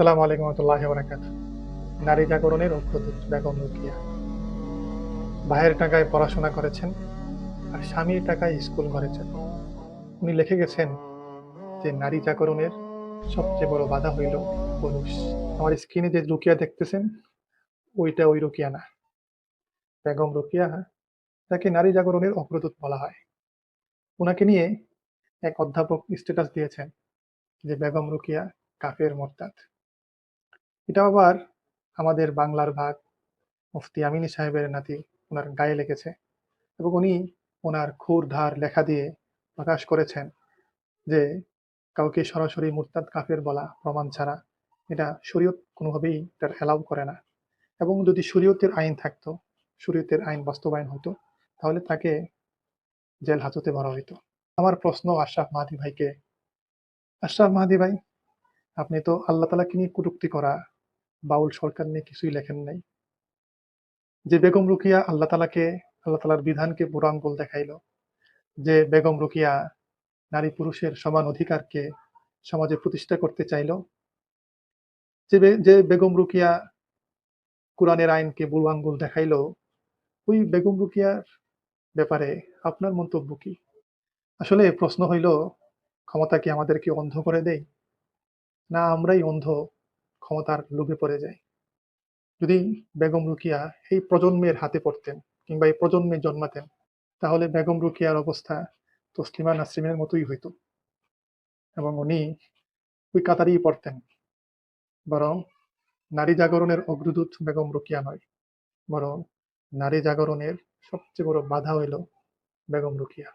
আসসালামু আলাইকুম রহমতুল্লাহ বরাকাত নারী জাগরণের অগ্রদূত বেগম রুকিয়া। ভাইয়ের টাকায় পড়াশোনা করেছেন আর স্বামীর টাকায় স্কুল করেছেন। উনি লিখে গেছেন যে, নারী জাগরণের সবচেয়ে বড় বাধা হইল পুরুষ। আমার স্ক্রিনে যে রুকিয়া দেখতেছেন, ওইটা ওই রুকিয়া না। বেগম রুকিয়া তাকে নারী জাগরণের অগ্রদূত বলা হয়। ওনাকে নিয়ে এক অধ্যাপক স্ট্যাটাস দিয়েছেন যে, বেগম রুকিয়া কাফের মোরতাদ। এটা আবার আমাদের বাংলার ভাগ। মুফতি আমিনী সাহেবের নাতি ওনার গায়ে লেগেছে এবং উনি ওনার খুর ধার লেখা দিয়ে প্রকাশ করেছেন যে, কাউকে সরাসরি মুরতাদ কাফের বলা প্রমাণ ছাড়া এটা শরীয়ত কোনোভাবেই তার অ্যালাউ করে না। এবং যদি শরীয়তের আইন থাকতো, শরীয়তের আইন বাস্তবায়ন হতো, তাহলে তাকে জেল হাজতে ভরা হইতো। আমার প্রশ্ন আশরাফ মাহাদি ভাইকে, আশরাফ মাহাদি ভাই, আপনি তো আল্লাহ তালাকে নিয়ে কটুক্তি করা বাউল সরকার নিয়ে কিছুই লেখেন নাই। যে বেগম রুকিয়া আল্লাহ তালাকে আল্লাহ তালার বিধানকে বুড়ো আঙ্গুল দেখাইল, যে বেগম রুকিয়া নারী পুরুষের সমান অধিকারকে সমাজে প্রতিষ্ঠা করতে চাইল, যে যে বেগম রুকিয়া কোরআনের আইনকে বুড়ো আঙ্গুল দেখাইল, ওই বেগম রুকিয়ার ব্যাপারে আপনার মন্তব্য কি? আসলে প্রশ্ন হইল, ক্ষমতা কি আমাদেরকে অন্ধ করে দেয়? না আমরাই অন্ধ? ক্ষমতার লোভে পড়ে যায়। যদি বেগম রুকিয়া এই প্রজন্মের হাতে পড়তেন কিংবা এই প্রজন্মে জন্মাতেন, তাহলে বেগম রুকিয়ার অবস্থা তসলিমা নাসরিমের মতোই হইতো। এবং উনি ওই কাতারেই পড়তেন। বরং নারী জাগরণের অগ্রদূত বেগম রুকিয়া নয়, বরং নারী জাগরণের সবচেয়ে বড় বাধা হইল বেগম রুকিয়া।